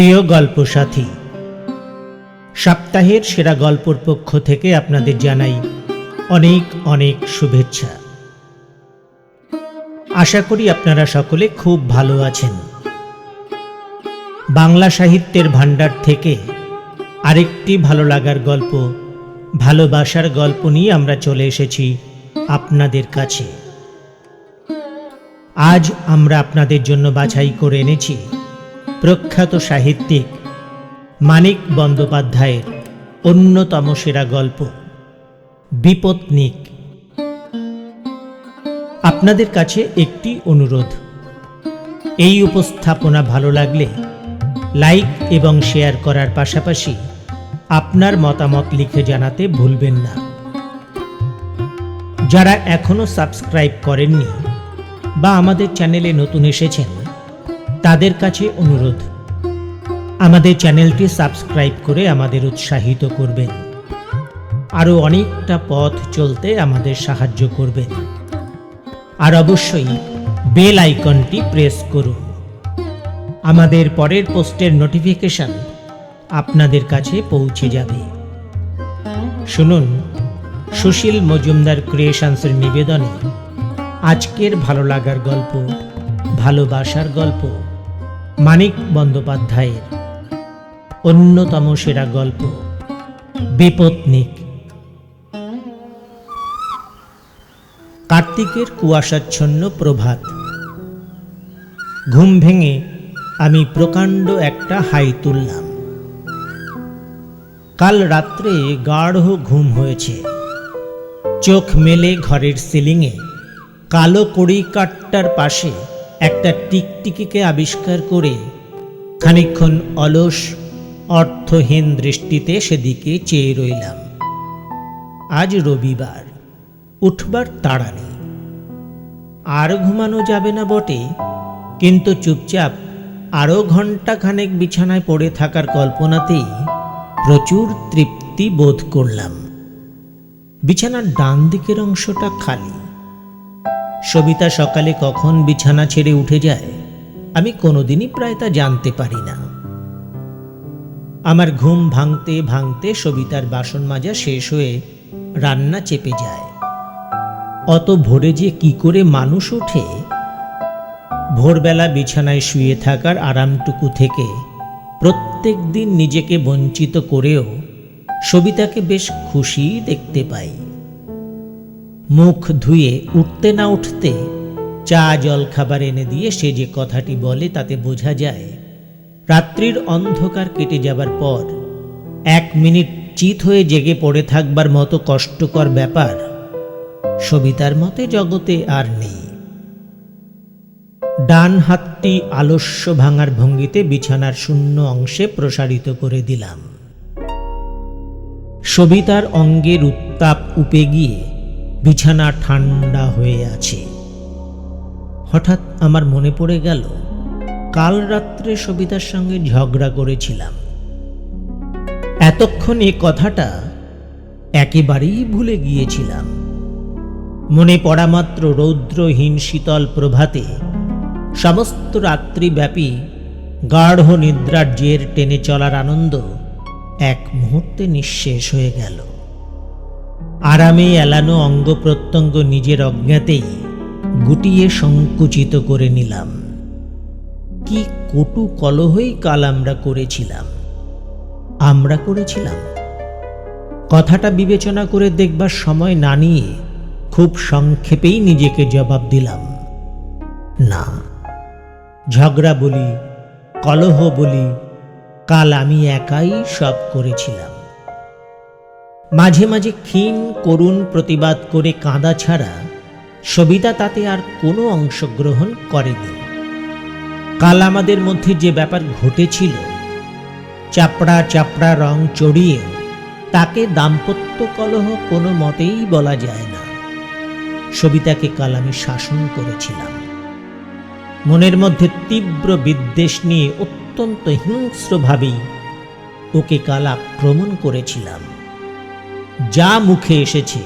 প্রিয় গল্প সাথী, সপ্তাহের সেরা গল্পর পক্ষ থেকে আপনাদের জানাই অনেক অনেক শুভেচ্ছা। আশা করি আপনারা সকলে খুব ভালো আছেন। বাংলা সাহিত্যের ভাণ্ডার থেকে আরেকটি ভালো লাগার গল্প, ভালোবাসার গল্প নিয়ে আমরা চলে এসেছি আপনাদের কাছে। আজ আমরা আপনাদের জন্য বাছাই করে এনেছি প্রখ্যাত সাহিত্যিক মানিক বন্দ্যোপাধ্যায়ের অন্যতম সেরা গল্প, বিপত্নিক। আপনাদের কাছে একটি অনুরোধ, এই উপস্থাপনা ভালো লাগলে লাইক এবং শেয়ার করার পাশাপাশি আপনার মতামত লিখে জানাতে ভুলবেন না। যারা এখনও সাবস্ক্রাইব করেননি বা আমাদের চ্যানেলে নতুন এসেছেন তাদের কাছে অনুরোধ। আমাদের চ্যানেলটি সাবস্ক্রাইব করে আমাদের উৎসাহিত করবেন। আরও অনেকটা পথ চলতে আমাদের সাহায্য করবেন। আর অবশ্যই বেল আইকনটি প্রেস করুন। আমাদের পরের পোস্টের নোটিফিকেশন আপনাদের কাছে পৌঁছে যাবে। শুনুন, সুশীল মজুমদার ক্রিয়েশনসের নিবেদনে আজকের ভালো লাগার গল্প, ভালোবাসার গল্প মানিক বন্দ্যোপাধ্যায়ের অন্যতম সেরা গল্প, বিপত্নিক। কার্তিকের কুয়াশাচ্ছন্ন প্রভাত। ঘুম ভেঙে আমি প্রকাণ্ড একটা হাই তুললাম। কাল রাত্রে গাঢ় ঘুম হয়েছে। চোখ মেলে ঘরের সিলিংয়ে, কালো কড়ি কাঠটার পাশে একটা টিকটিকিকে আবিষ্কার করে খানিক্ষণ অলস, অর্থহীন দৃষ্টিতে সেদিকে চেয়ে রইলাম। আজ রবিবার, উঠবার তাড়া নেই। আর ঘুমানো যাবে না বটে, কিন্তু চুপচাপ আরও ঘণ্টা খানেক বিছানায় পড়ে থাকার কল্পনাতেই প্রচুর তৃপ্তি বোধ করলাম। বিছানার ডান দিকের অংশটা খালি। সবিতা সকালে কখন বিছানা ছেড়ে উঠে যায়, আমি কোনোদিনই প্রায় তা জানতে পারি না। আমার ঘুম ভাঙতে ভাঙতে সবিতার বাসন মাজা শেষ হয়ে রান্না চেপে যায়। অত ভোরে যে কি করে মানুষ ওঠে? ভোরবেলা বিছানায় শুয়ে থাকার আরামটুকু থেকে প্রত্যেক দিন নিজেকে বঞ্চিত করেও সবিতাকে বেশ খুশি দেখতে পাই। মুখ ধুয়ে উঠতে না উঠতে চা জল খাবার এনে দিয়ে সে যে কথাটি বলে তাতে বোঝা যায়, রাত্রির অন্ধকার কেটে যাবার পর এক মিনিট চিত হয়ে জেগে পড়ে থাকবার মতো কষ্টকর ব্যাপার সবিতার মতে জগতে আর নেই। ডান হাতটি আলস্য ভাঙার ভঙ্গিতে বিছানার শূন্য অংশে প্রসারিত করে দিলাম। সবিতার অঙ্গের উত্তাপ উপে গিয়ে বিছানা ঠান্ডা হয়ে আছে। হঠাৎ আমার মনে পড়ে গেল, কাল রাত্রে সবিতার সঙ্গে ঝগড়া করেছিলাম। এতক্ষণ এ কথাটা একেবারেই ভুলে গিয়েছিলাম। মনে পড়া মাত্র রৌদ্রহীন শীতল প্রভাতে সমস্ত রাত্রিব্যাপী গাঢ় নিদ্রার জের টেনে চলার আনন্দ এক মুহূর্তে নিঃশেষ হয়ে গেল। আরামে এলানো অঙ্গ প্রত্যঙ্গ নিজের অজ্ঞাতেই গুটিয়ে সংকুচিত করে নিলাম। কি কটু কলহই কাল আমরা করেছিলাম। আমরা করেছিলাম। কথাটা বিবেচনা করে দেখবার সময় না নিয়ে খুব সংক্ষেপেই নিজেকে জবাব দিলাম। না, ঝগড়া বলি, কলহ বলি, কাল আমি একাই সব করেছিলাম। মাঝে মাঝে ক্ষীণ করুণ প্রতিবাদ করে কাঁদা ছাড়া সবিতা তাতে আর কোনো অংশগ্রহণ করেনি। কাল আমাদের মধ্যে যে ব্যাপার ঘটেছিল, চাপড়া চাপড়া রং চড়িয়ে তাকে দাম্পত্য কলহ কোনো মতেই বলা যায় না। সবিতাকে কাল আমি শাসন করেছিলাম। মনের মধ্যে তীব্র বিদ্বেষ নিয়ে অত্যন্ত হিংস্রভাবেই ওকে কাল আক্রমণ করেছিলাম। যা মুখে এসেছে,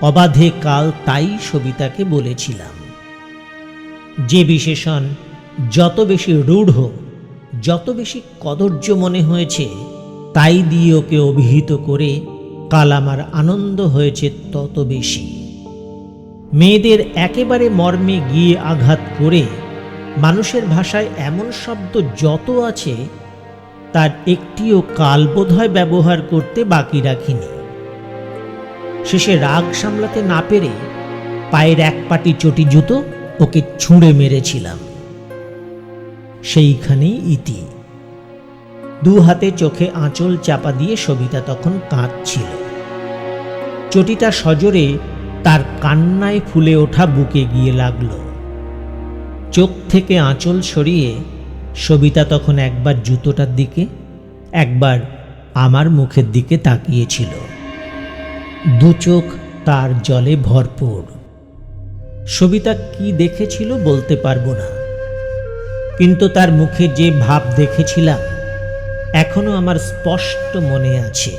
অবাধে কাল তাই সবিতাকে বলেছিলাম। যে বিশেষণ যত বেশি রূঢ়, যত বেশি কদর্য মনে হয়েছে, তাই দিয়ে ওকে অভিহিত করে কাল আমার আনন্দ হয়েছে তত বেশি। মেয়েদের একেবারে মর্মে গিয়ে আঘাত করে মানুষের ভাষায় এমন শব্দ যত আছে, তার একটিও কাল বোধহয় ব্যবহার করতে বাকি রাখিনি। শেষে রাগ সামলাতে না পেরে পায়ের এক পাটি চটি জুতো ওকে ছুঁড়ে মেরেছিলাম। সেইখানেই ইতি। দু হাতে চোখে আঁচল চাপা দিয়ে সবিতা তখন কাঁদছিল। চটিটা সজোরে তার কান্নায় ফুলে ওঠা বুকে গিয়ে লাগল। চোখ থেকে আঁচল সরিয়ে সবিতা তখন একবার জুতোটার দিকে, একবার আমার মুখের দিকে তাকিয়েছিল। দু চোখ তার জলে ভরপুর। সবিতা কি দেখেছিল বলতে পারব না। কিন্তু তার মুখে যে ভাব দেখেছিলাম, এখনও আমার স্পষ্ট মনে আছে।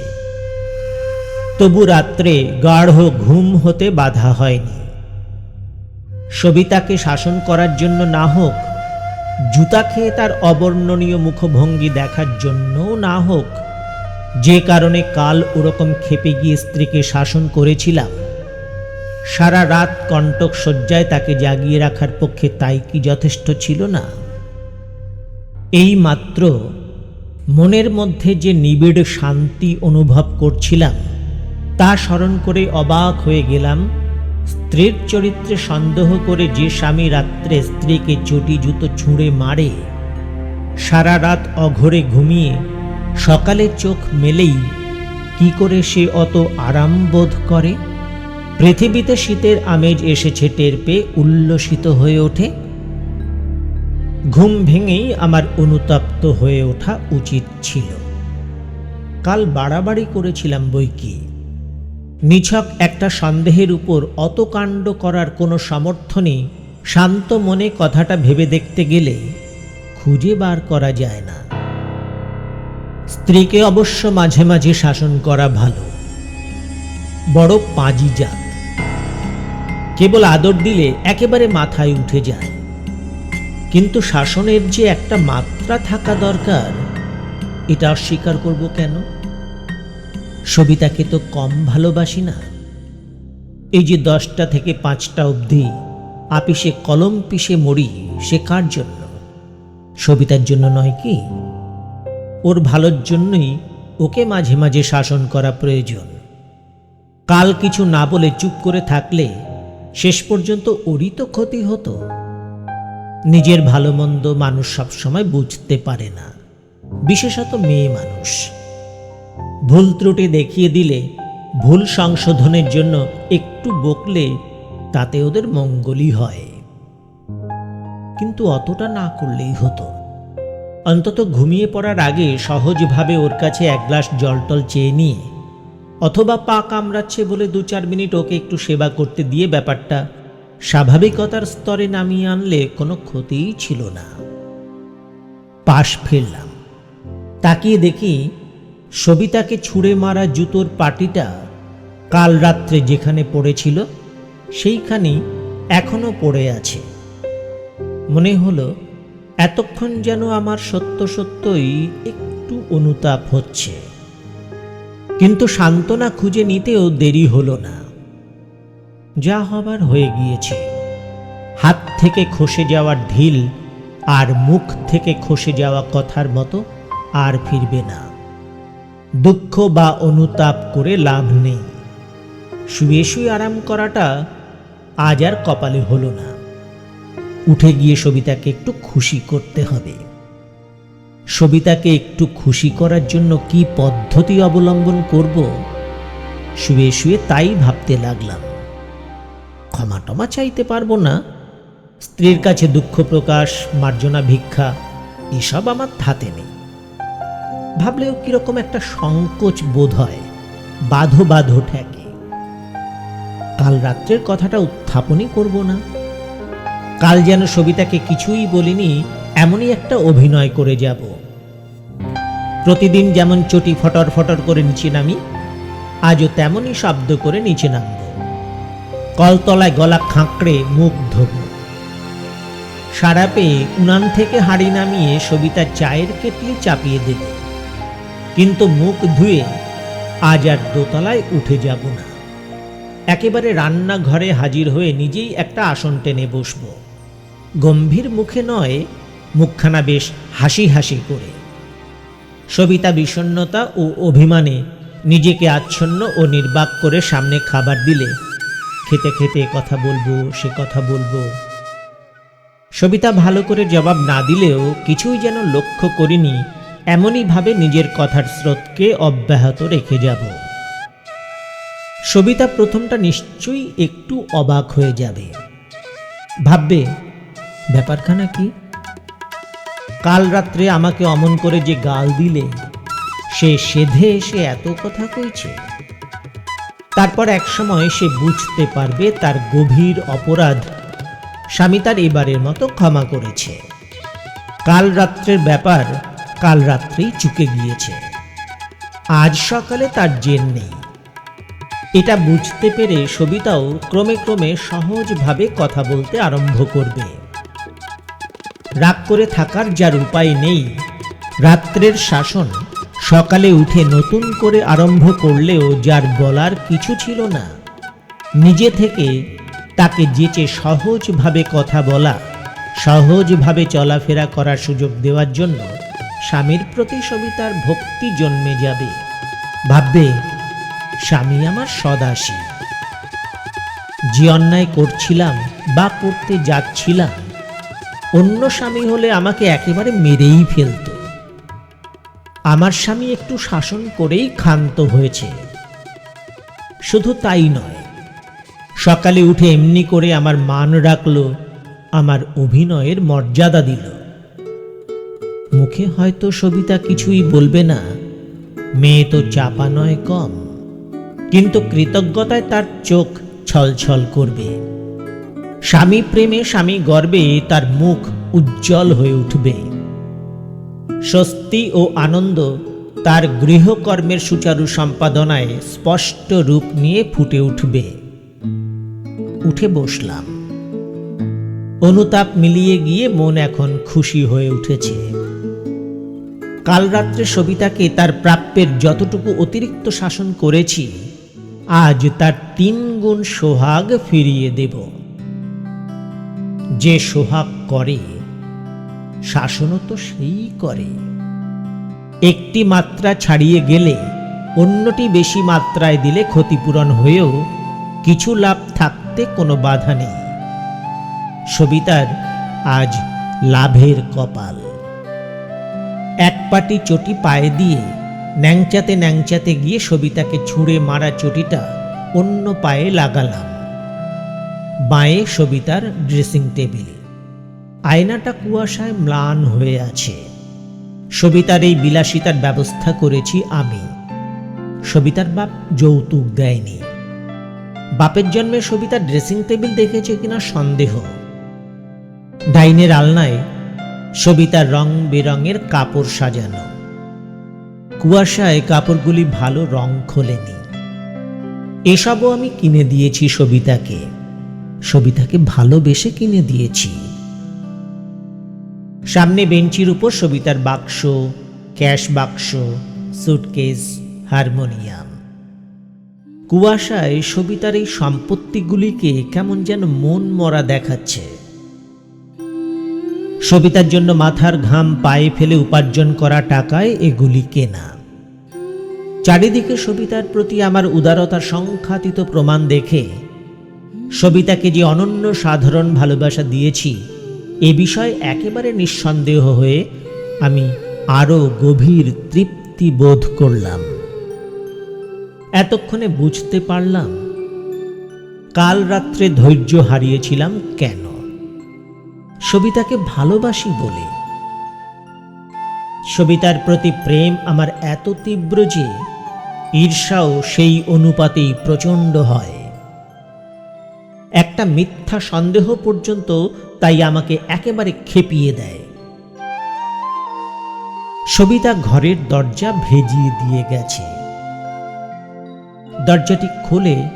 তবু রাত্রে গাঢ় ঘুম হতে বাধা হয়নি। সবিতাকে শাসন করার জন্য না হোক, জুতা খেয়ে তার অবর্ণনীয় মুখভঙ্গি দেখার জন্যও না হোক যে কারণে কাল ওরকম খেপে গিয়ে স্ত্রীকে শাসন করেছিলাম। সারা রাত কণ্টক শয্যায় তাকে জাগিয়ে রাখার পক্ষে তাই কি যথেষ্ট ছিল না? এই মাত্র মনের মধ্যে যে নিবিড় শান্তি অনুভব করছিলাম, তা স্মরণ করে অবাক হয়ে গেলাম। স্ত্রীর চরিত্রে সন্দেহ করে যে স্বামী রাত্রে স্ত্রীকে চটি জুতো ছুঁড়ে মারে, সারা রাত অঘরে ঘুমিয়ে সকালে চোখ মেলেই কি করে সে অত আরাম বোধ করে? পৃথিবীতে শীতের আমেজ এসেছে টের পেয়ে উল্লসিত হয়ে ওঠে। ঘুম ভেঙেই আমার অনুতপ্ত হয়ে ওঠা উচিত ছিল। কাল বাড়াবাড়ি করেছিলাম বই কি? নিছক একটা সন্দেহের উপর অত কাণ্ড করার কোনো সামর্থ্য নেই, শান্ত মনে কথাটা ভেবে দেখতে গেলে খুঁজে বার করা যায় না। স্ত্রীকে অবশ্য মাঝে মাঝে শাসন করা ভালো। বড় পাঁজি জাত। কেবল আদর দিলে একেবারে মাথায় উঠে যায়। কিন্তু শাসনের যে একটা মাত্রা থাকা দরকার, এটা অস্বীকার করব কেন? সবিতাকে তো কম ভালোবাসি না। এই যে দশটা থেকে পাঁচটা অবধি আপিসে কলম পিষে মরি, সে কার জন্য? সবিতার জন্য নয় কি? ওর ভালোর জন্যই ওকে মাঝে মাঝে শাসন করা প্রয়োজন। কাল কিছু না বলে চুপ করে থাকলে শেষ পর্যন্ত ওরই তো ক্ষতি হতো। নিজের ভালো মন্দ মানুষ সবসময় বুঝতে পারে না, বিশেষত মেয়ে মানুষ। ভুল ত্রুটি দেখিয়ে দিলে, ভুল সংশোধনের জন্য একটু বকলে তাতে ওদের মঙ্গলই হয়। কিন্তু অতটা না করলেই হতো। অন্তত ঘুমিয়ে পড়ার আগে সহজভাবে ওর কাছে এক গ্লাস জলটল চেয়ে নিয়ে, অথবা পা কামড়াচ্ছে বলে দু চার মিনিট ওকে একটু সেবা করতে দিয়ে ব্যাপারটা স্বাভাবিকতার স্তরে নামিয়ে আনলে কোনো ক্ষতিই ছিল না। পাশ ফিরলাম তাকিয়ে দেখি সবিতাকে ছুঁড়ে মারা জুতোর পাটিটা কাল রাত্রে যেখানে পড়েছিল সেইখানেই এখনও পড়ে আছে। মনে হলো এতক্ষণ যেন আমার সত্য সত্যই একটু অনুতাপ হচ্ছে। কিন্তু সান্ত্বনা খুঁজে নিতেও দেরি হলো না। যা হবার হয়ে গিয়েছে। হাত থেকে খসে যাওয়ার ঢিল আর মুখ থেকে খসে যাওয়া কথার মতো আর ফিরবে না। দুঃখ বা অনুতাপ করে লাভ নেই। শুয়ে শুয়ে আরাম করাটা আজ আর কপালে হলো না। উঠে গিয়ে সবিতাকে একটু খুশি করতে হবে। সবিতাকে একটু খুশি করার জন্য কি পদ্ধতি অবলম্বন করব? শুয়ে শুয়ে তাই ভাবতে লাগলাম। ক্ষমা টমা চাইতে পারব না। স্ত্রীর কাছে দুঃখ প্রকাশ, মার্জনা ভিক্ষা, এসব আমার ধাতে নেই। ভাবলেও কীরকম একটা সংকোচ বোধ হয়, বাধো বাধো ঠেকে। কাল রাত্রের কথাটা উত্থাপনই করব না। কাল যেন সবিতাকে কিছুই বলিনি, এমনই একটা অভিনয় করে যাব। প্রতিদিন যেমন চটি ফটর ফটর করে নিচে নামি, আজও তেমনই শব্দ করে নিচে নামব। কলতলায় গলা খাঁকড়ে মুখ ধোব। সারা পেয়ে উনান থেকে হাঁড়ি নামিয়ে সবিতা চায়ের কেটলি চাপিয়ে দেবে। কিন্তু মুখ ধুয়ে আজ আর দোতলায় উঠে যাব না। একেবারে রান্নাঘরে হাজির হয়ে নিজেই একটা আসন টেনে বসব। গম্ভীর মুখে নয়, মুখখানা বেশ হাসি হাসি করে। সবিতা বিষণ্ণতা ও অভিমানে নিজেকে আচ্ছন্ন ও নির্বাক করে সামনে খাবার দিলে, খেতে খেতে কথা বলব, সে কথা বলব। সবিতা ভালো করে জবাব না দিলেও কিছুই যেন লক্ষ্য করিনি এমনইভাবে নিজের কথার স্রোতকে অব্যাহত রেখে যাব। সবিতা প্রথমটা নিশ্চয়ই একটু অবাক হয়ে যাবে। ভাববে ব্যাপারখানা কি? কাল রাত্রে আমাকে অমন করে যে গাল দিলে, সে সেধে এসে এত কথা কইছে। তারপর একসময় সে বুঝতে পারবে তার গভীর অপরাধ স্বামী তার এবারের মতো ক্ষমা করেছে। কাল রাত্রের ব্যাপার কাল রাত্রেই চুকে গিয়েছে। আজ সকালে তার জেন নেই। এটা বুঝতে পেরে সবিতাও ক্রমে ক্রমে সহজভাবে কথা বলতে আরম্ভ করবে। রাগ করে থাকার যার উপায় নেই। রাত্রের শাসন সকালে উঠে নতুন করে আরম্ভ করলেও যার বলার কিছু ছিল না। নিজে থেকে তাকে যেচে সহজভাবে কথা বলা, সহজভাবে চলাফেরা করার সুযোগ দেওয়ার জন্য স্বামীর প্রতি সবিতার ভক্তি জন্মে যাবে। ভাববে, স্বামী আমার সদাসী যে অন্যায় করছিলাম বা করতে যাচ্ছিলাম অন্য স্বামী হলে আমাকে একেবারে মেরেই ফেলত। আমার স্বামী একটু শাসন করেই ক্ষান্ত হয়েছে। শুধু তাই নয়, সকালে উঠে এমনি করে আমার মান রাখল, আমার অভিনয়ের মর্যাদা দিল। মুখে হয়তো সবিতা কিছুই বলবে না, মেয়ে তো চাপা নয় কম, কিন্তু কৃতজ্ঞতায় তার চোখ ছলছল করবে। স্বামী প্রেমে, স্বামী গর্বে তার মুখ উজ্জ্বল হয়ে উঠবে। স্বস্তি ও আনন্দ তার গৃহকর্মের সুচারু সম্পাদনায় স্পষ্ট রূপ নিয়ে ফুটে উঠবে। উঠে বসলাম। অনুতাপ মিলিয়ে গিয়ে মন এখন খুশি হয়ে উঠেছে। কাল রাত্রে সবিতাকে তার প্রাপ্যের যতটুকু অতিরিক্ত শাসন করেছি, আজ তার তিন গুণ সোহাগ ফিরিয়ে দেব। যে সোহাগ করে, শাসনও তো সেই করে। একটি মাত্রা ছাড়িয়ে গেলে, অন্যটি বেশি মাত্রায় দিলে ক্ষতিপূরণ হয়েও কিছু লাভ থাকতে কোনো বাধা নেই। সবিতার আজ লাভের কপাল। এক পাটি চটি পায়ে দিয়ে ন্যাংচাতে ন্যাংচাতে গিয়ে সবিতাকে ছুঁড়ে মারা চটিটা অন্য পায়ে লাগালাম। বাঁয়ে সবিতার ড্রেসিং টেবিল। আয়নাটা কুয়াশায় ম্লান হয়ে আছে। সবিতার এই বিলাসিতার ব্যবস্থা করেছি আমি। সবিতার বাপ যৌতুক দেয়নি। বাপের জন্মে সবিতার ড্রেসিং টেবিল দেখেছে কিনা সন্দেহ। ডাইনের আলনায় সবিতার রং বেরঙের কাপড় সাজানো। কুয়াশায় কাপড়গুলি ভালো রং খোলেনি। এসবও আমি কিনে দিয়েছি সবিতাকে। সবিতাকে ভালোবেসে কিনে দিয়েছি। সামনে বেঞ্চির উপর সবিতার বাক্স, ক্যাশ বাক্স, সুটকেস, হারমোনিয়াম। কুয়াশায় সবিতার এই সম্পত্তিগুলিকে কেমন যেন মন মরা দেখাচ্ছে। সবিতার জন্য মাথার ঘাম পায়ে ফেলে উপার্জন করা টাকায় এগুলি কেনা। চারিদিকে সবিতার প্রতি আমার উদারতার সংখ্যাতীত প্রমাণ দেখে সবিতাকে যে অনন্য সাধারণ ভালোবাসা দিয়েছি, এ বিষয়ে একেবারে নিঃসন্দেহ হয়ে আমি আরও গভীর তৃপ্তি বোধ করলাম। এতক্ষণে বুঝতে পারলাম কাল রাত্রে ধৈর্য হারিয়েছিলাম কেন। সবিতাকে ভালোবাসি বলে। সবিতার প্রতি প্রেম আমার এত তীব্র যে ঈর্ষাও সেই অনুপাতেই প্রচণ্ড হয়। একটা মিথ্যা সন্দেহ পর্যন্ত তাই আমাকে একেবারে খেপিয়ে দেয়। সবিতা ঘরের দরজা ভেজিয়ে দিয়ে গেছে। দরজাটি খুলে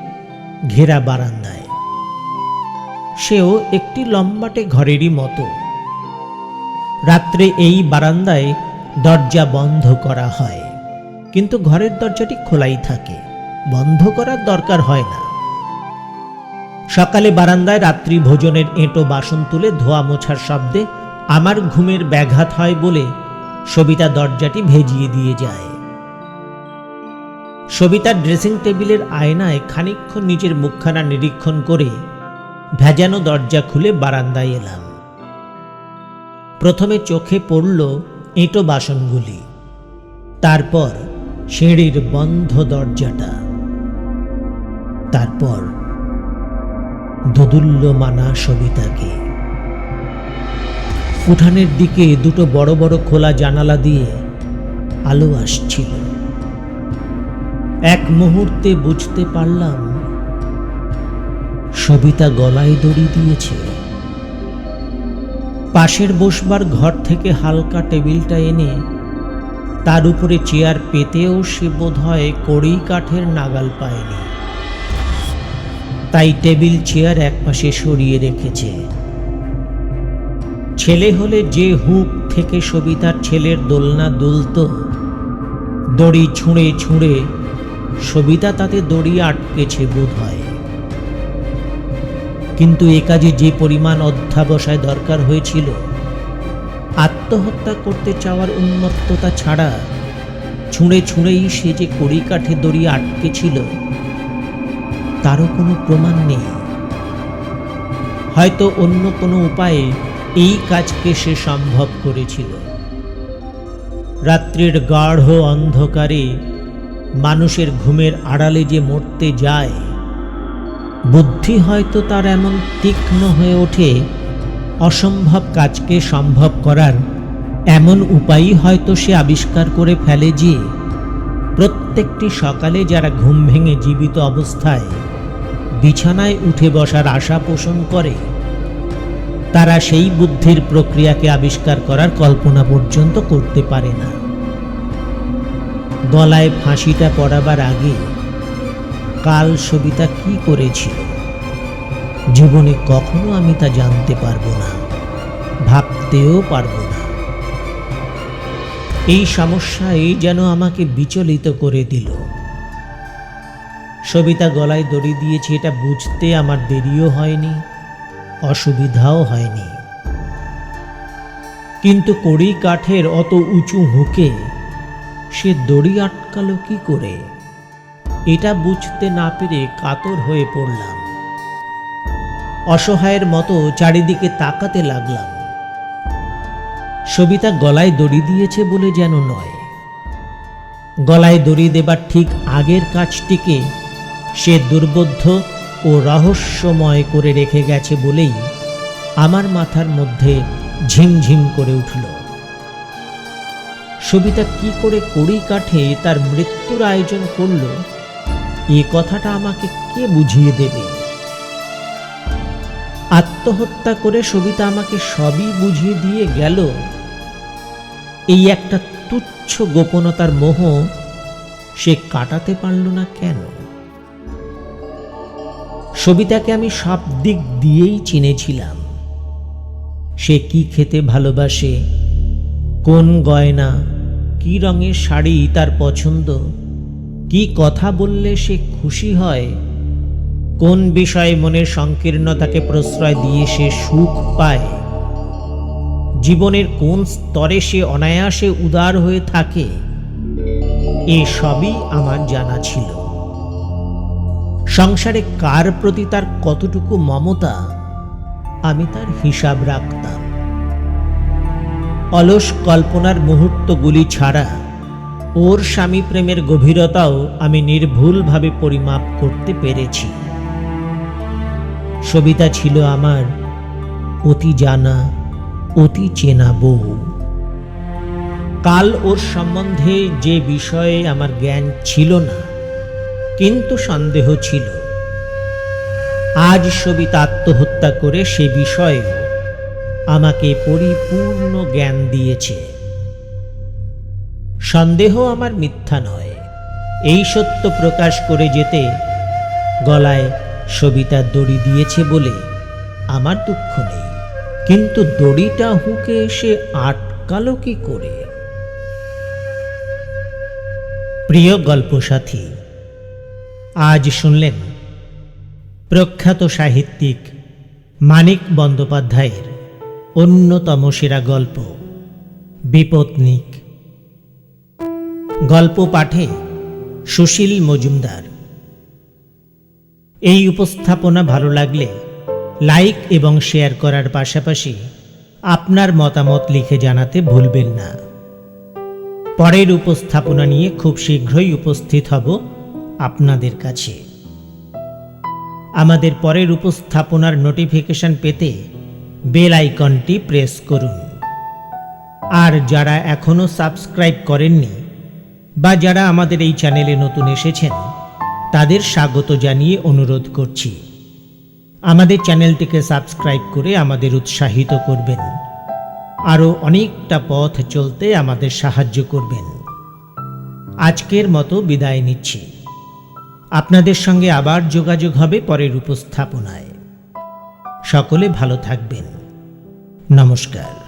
ঘেরা বারান্দায়। সেও একটি লম্বাটে ঘরেরই মতো। রাত্রে এই বারান্দায় দরজা বন্ধ করা হয়, কিন্তু ঘরের দরজাটি খোলাই থাকে। বন্ধ করার দরকার হয় না। সকালে বারান্দায় রাত্রি ভোজনের এঁটো বাসন তুলে ধোয়া মোছার শব্দে আমার ঘুমের ব্যাঘাত হয় বলে সবিতা দরজাটি ভেজিয়ে দিয়ে যায়। সবিতার ড্রেসিং টেবিলের আয়নায় খানিকক্ষণ নিজের মুখখানা নিরীক্ষণ করে ভেজানো দরজা খুলে বারান্দায় এলাম। প্রথমে চোখে পড়ল এঁটো বাসনগুলি। তারপর সিঁড়ির বন্ধ দরজাটা। তারপর দোদুল্যমানা সবিতাকে। উঠানের দিকে দুটো বড় বড় খোলা জানালা দিয়ে আলো আসছিল। এক মুহূর্তে বুঝতে পারলাম, সবিতা গলায় দড়ি দিয়েছে। পাশের বসবার ঘর থেকে হালকা টেবিলটা এনে তার উপরে চেয়ার পেতেও সে বোধ হয় কড়ি কাঠের নাগাল পায়নি। তাই টেবিল চেয়ার একপাশে সরিয়ে রেখেছে। ছেলে হলে যে হুক থেকে সবিতার ছেলের দোলনা দুলত, দড়ি ছুঁড়ে ছুঁড়ে সবিতা তাতে দড়ি আটকেছে বোধ হয় কিন্তু এ কাজে যে পরিমাণ অধ্যাবসায় দরকার হয়েছিল, আত্মহত্যা করতে চাওয়ার উন্মত্ততা ছাড়া ছুঁড়ে ছুঁড়েই সে যে কড়ি কাঠে দড়ি আটকে ছিল তারও কোনো প্রমাণ নেই। হয়তো অন্য কোনো উপায়ে এই কাজকে সে সম্ভব করেছিল। রাত্রির গাঢ় অন্ধকারে মানুষের ঘুমের আড়ালে যে মরতে যায়, বুদ্ধি হয়তো তার এমন তীক্ষ্ণ হয়ে ওঠে, অসম্ভব কাজকে সম্ভব করার এমন উপায়ই হয়তো সে আবিষ্কার করে ফেলে যে, প্রত্যেকটি সকালে যারা ঘুম ভেঙে জীবিত অবস্থায় বিছানায় উঠে বসার আশা পোষণ করে। তারা সেই বুদ্ধির প্রক্রিয়াকে আবিষ্কার করার কল্পনা পর্যন্ত করতে পারে না। গলায় ফাঁসিটা পড়াবার আগে কাল সবিতা কি করেছিল? জীবনে কখনো আমি তা জানতে পারব না, ভাবতেও পারব না। এই সমস্যাই যেন আমাকে বিচলিত করে দিল। সবিতা গলায় দড়ি দিয়েছে, এটা বুঝতে আমার দেরিও হয়নি, অসুবিধাও হয়নি। কিন্তু কড়ি কাঠের অত উঁচু হুকে সে দড়ি আটকালো কি করে? এটা বুঝতে না পেরে কাতর হয়ে পড়লাম। অসহায়ের মতো চারিদিকে তাকাতে লাগলাম। সবিতা গলায় দড়ি দিয়েছে বলে যেন নয়। গলায় দড়ি দেবার ঠিক আগের কাজটিকে সে দুর্বোধ্য ও রহস্যময় করে রেখে গেছে বলেই আমার মাথার মধ্যে ঝিমঝিম করে উঠল। সবিতা কি করে কড়ি কাঠে তার মৃত্যুর আয়োজন করল, এ কথাটা আমাকে কে বুঝিয়ে দেবে? আত্মহত্যা করে সবিতা আমাকে সবই বুঝিয়ে দিয়ে গেল, এই একটা তুচ্ছ গোপনতার মোহ সে কাটাতে পারল না কেন? সবিতাকে আমি সব দিক দিয়েই চিনেছিলাম। সে কি খেতে ভালোবাসে, কোন গয়না, কি রঙের শাড়ি তার পছন্দ, কি কথা বললে সে খুশি হয়, কোন বিষয়ে মনের সংকীর্ণতাকে প্রশ্রয় দিয়ে সে সুখ পায়, জীবনের কোন স্তরে সে অনায়াসে উদার হয়ে থাকে এ সবই আমার জানা ছিল। সংসারে কার প্রতি তার কতটুকু মমতা, আমি তার হিসাব রাখতাম। অলস কল্পনার মুহূর্তগুলি ছাড়া ওর স্বামী প্রেমের গভীরতাও আমি নির্ভুলভাবে পরিমাপ করতে পেরেছি। সবিতা ছিল আমার অতি জানা, অতি চেনা বউ। কাল ওর সম্বন্ধে যে বিষয়ে আমার জ্ঞান ছিল না কিন্তু সন্দেহ ছিল। আজ সবিতা আত্মহত্যা করে সে বিষয়ে আমাকে পরিপূর্ণ জ্ঞান দিয়েছে। সন্দেহ আমার মিথ্যা নয়। এই সত্য প্রকাশ করে যেতে গলায় সবিতা দড়ি দিয়েছে বলে আমার দুঃখ নেই। কিন্তু দড়িটা হুকে এসে আটকালো কি করে? প্রিয় গল্প সাথী আজ শুনলেন প্রখ্যাত সাহিত্যিক মানিক বন্দ্যোপাধ্যায়ের অন্যতম সেরা গল্প, বিপত্নিক। গল্প পাঠে সুশীল মজুমদার। এই উপস্থাপনা ভালো লাগলে লাইক এবং শেয়ার করার পাশাপাশি আপনার মতামত লিখে জানাতে ভুলবেন না। পরের উপস্থাপনা নিয়ে খুব শীঘ্রই উপস্থিত হব আপনাদের কাছে। আমাদের পরের উপস্থাপনার নোটিফিকেশন পেতে বেল আইকনটি প্রেস করুন। আর যারা এখনও সাবস্ক্রাইব করেননি বা যারা আমাদের এই চ্যানেলে নতুন এসেছেন, তাদের স্বাগত জানিয়ে অনুরোধ করছি। আমাদের চ্যানেলটিকে সাবস্ক্রাইব করে আমাদের উৎসাহিত করবেন। আরও অনেকটা পথ চলতে আমাদের সাহায্য করবেন। আজকের মতো বিদায় নিচ্ছি। আপনাদের সঙ্গে আবার যোগাযোগ হবে পরের উপস্থাপনায়। সকলে ভালো থাকবেন। নমস্কার।